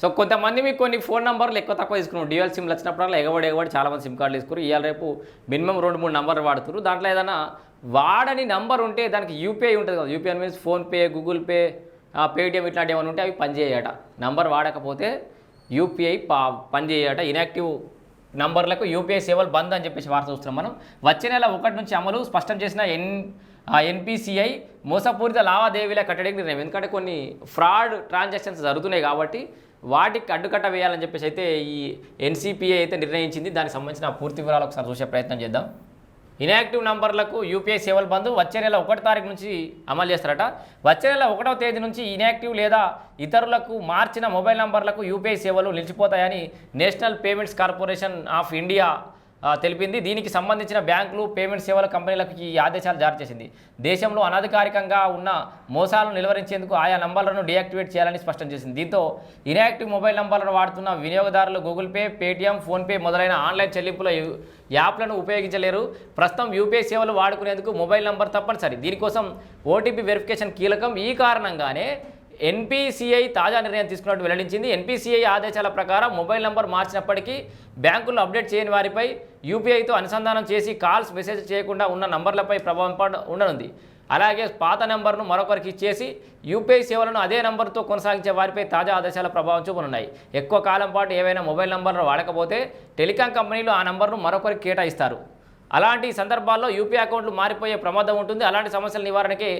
So కొంతమంది మీకు కొన్ని ఫోన్ నంబర్లు ఎక్కువ తక్కువ తీసుకున్నారు. డ్యూయల్ సిమ్లు వచ్చినప్పుడల్లా ఎగబడి ఎగబడి చాలామంది సిమ్ కార్డులు తీసుకున్నారు. ఇవాళ రేపు మినిమం రెండు మూడు నంబర్లు వాడుతున్నారు. దాంట్లో ఏదైనా వాడని నంబర్ ఉంటే దానికి యూపీఐ ఉంటుంది కదా. UPI means PhonePe Google Pay Paytm ఇట్లాంటివి ఏమైనా ఉంటే అవి పనిచేయట. నంబర్ వాడకపోతే యూపీఐ పా పనిచేయట. ఇనాక్టివ్ నంబర్లకు యూపీఐ సేవలు బంద్ అని చెప్పేసి వార్త చూస్తున్నాం మనం. వచ్చే నెల ఒకటి నుంచి అమలు స్పష్టం చేసిన ఎన్ ఎన్పిసిఐ మోసపూరిత లావాదేవీల కట్టడికి నిర్ణయం. ఎందుకంటే కొన్ని ఫ్రాడ్ ట్రాన్సాక్షన్స్ జరుగుతున్నాయి కాబట్టి వాటికి అడ్డుకట్ట వేయాలని చెప్పేసి అయితే ఈ ఎన్సిపిఐ అయితే నిర్ణయించింది. దానికి సంబంధించిన పూర్తి వివరాలు ఒకసారి చూసే ప్రయత్నం చేద్దాం. ఇన్యాక్టివ్ నంబర్లకు యూపీఐ సేవలు బంద్ వచ్చే నెల ఒకటి తారీఖు నుంచి అమలు చేస్తారట. వచ్చే నెల ఒకటవ తేదీ నుంచి ఇన్యాక్టివ్ లేదా ఇతరులకు మార్చిన మొబైల్ నంబర్లకు యూపీఐ సేవలు నిలిచిపోతాయని National Payments Corporation of India తెలిపింది. దీనికి సంబంధించిన బ్యాంకులు పేమెంట్ సేవల కంపెనీలకు ఈ ఆదేశాలు జారీ చేసింది. దేశంలో అనధికారికంగా ఉన్న మోసాలను నిలువరించేందుకు ఆయా నంబర్లను డియాక్టివేట్ చేయాలని స్పష్టం చేసింది. దీంతో ఇన్యాక్టివ్ మొబైల్ నంబర్లను వాడుతున్న వినియోగదారులు గూగుల్ పే పేటిఎం ఫోన్పే మొదలైన ఆన్లైన్ చెల్లింపుల యాప్లను ఉపయోగించలేరు. ప్రస్తుతం యూపీఐ సేవలు వాడుకునేందుకు మొబైల్ నంబర్ తప్పనిసరి. దీనికోసం ఓటీపీ వెరిఫికేషన్ కీలకం. ఈ కారణంగానే ఎన్పిసిఐ తాజా నిర్ణయం తీసుకున్నట్టు వెల్లడించింది. ఎన్పిసిఐ ఆదేశాల ప్రకారం మొబైల్ నంబర్ మార్చినప్పటికీ బ్యాంకులు అప్డేట్ చేయని వారిపై యూపీఐతో అనుసంధానం చేసి కాల్స్ మెసేజ్ చేయకుండా ఉన్న నంబర్లపై ప్రభావం ఉండనుంది. అలాగే పాత నెంబర్ను మరొకరికి ఇచ్చేసి యూపీఐ సేవలను అదే నంబర్తో కొనసాగించే వారిపై తాజా ఆదేశాల ప్రభావం చూపనున్నాయి. ఎక్కువ కాలం పాటు ఏవైనా మొబైల్ నంబర్లు వాడకపోతే టెలికాం కంపెనీలు ఆ నంబర్ను మరొకరికి కేటాయిస్తారు. అలాంటి సందర్భాల్లో యూపీఐ అకౌంట్లు మారిపోయే ప్రమాదం ఉంటుంది. అలాంటి సమస్యల నివారణకి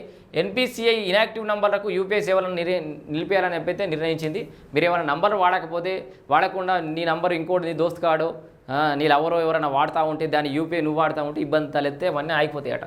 ఎన్పిసిఐ ఇనాక్టివ్ నంబర్లకు యూపీఐ సేవలను నిరే నిలిపేయాలని చెప్పైతే నిర్ణయించింది. మీరు ఏమైనా నంబర్ వాడకపోతే వాడకుండా నీ నంబర్ ఇంకోటి నీ దోస్త్ కాడో నీళ్ళు ఎవరో ఎవరైనా వాడుతూ ఉంటే దాన్ని యూపీఐ నువ్వు వాడుతూ ఉంటే ఇబ్బంది తలెత్తే అవన్నీ ఆగిపోతాయట.